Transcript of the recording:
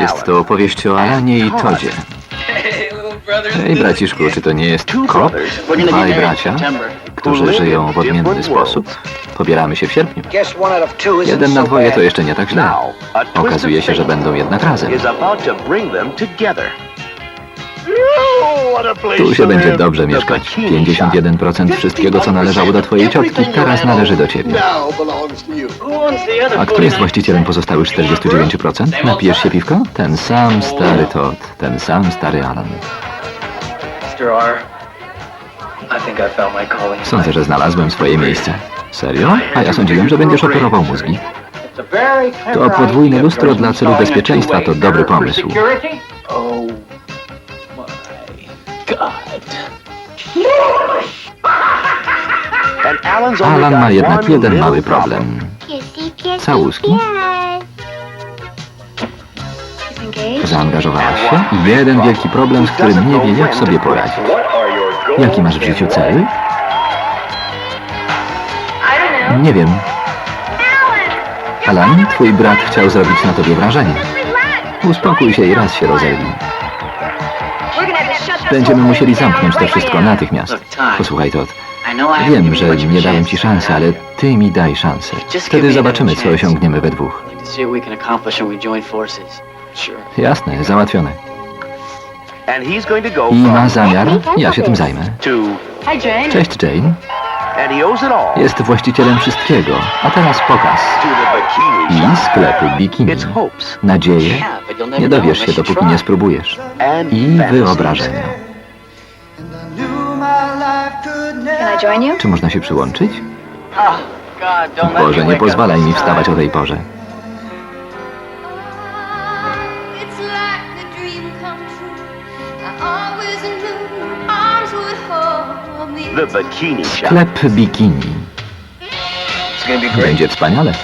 Jest Alan. to opowieść o Alanie i Todzie. Hej, braciszku, czy to nie jest Kop? Dwaj bracia, którzy żyją w odmienny sposób. Pobieramy się w sierpniu. Jeden na dwoje to jeszcze nie tak źle. Okazuje się, że będą jednak razem. Tu się będzie dobrze mieszkać. 51% wszystkiego, co należało do twojej ciotki, teraz należy do ciebie. A kto jest właścicielem pozostałych 49%? Napijesz się piwko? Ten sam stary Todd, ten sam stary Alan. Sądzę, że znalazłem swoje miejsce. Serio? A ja sądziłem, że będziesz operował mózgi. To podwójne lustro dla celu bezpieczeństwa to dobry pomysł. Alan ma jednak jeden mały problem. Całuski? Zaangażowałaś się i jeden wielki problem, z którym nie wie, jak sobie poradzić. Jaki masz w życiu cel? Nie wiem. Alan, twój brat chciał zrobić na tobie wrażenie. Uspokój się i raz się rozejrzyj. Będziemy musieli zamknąć to wszystko natychmiast. Posłuchaj, Todd. Wiem, że nie dałem ci szansy, ale ty mi daj szansę. Wtedy zobaczymy, co osiągniemy we dwóch. Jasne, załatwione. I ma zamiar, ja się tym zajmę. Cześć, Jane. And he owes it all Jest właścicielem wszystkiego. A teraz pokaz. I shop. sklepu bikini. It's hopes Nadzieję Yeah, but you'll never nie dowiesz się, dopóki nie spróbujesz. I wyobrażenia. Can I join you? Czy można się przyłączyć? Let Boże, nie pozwalaj mi wstawać o tej porze. It's like a dream come true. I always The bikini shop. Sklep bikini. It's gonna be great. Będzie wspaniale.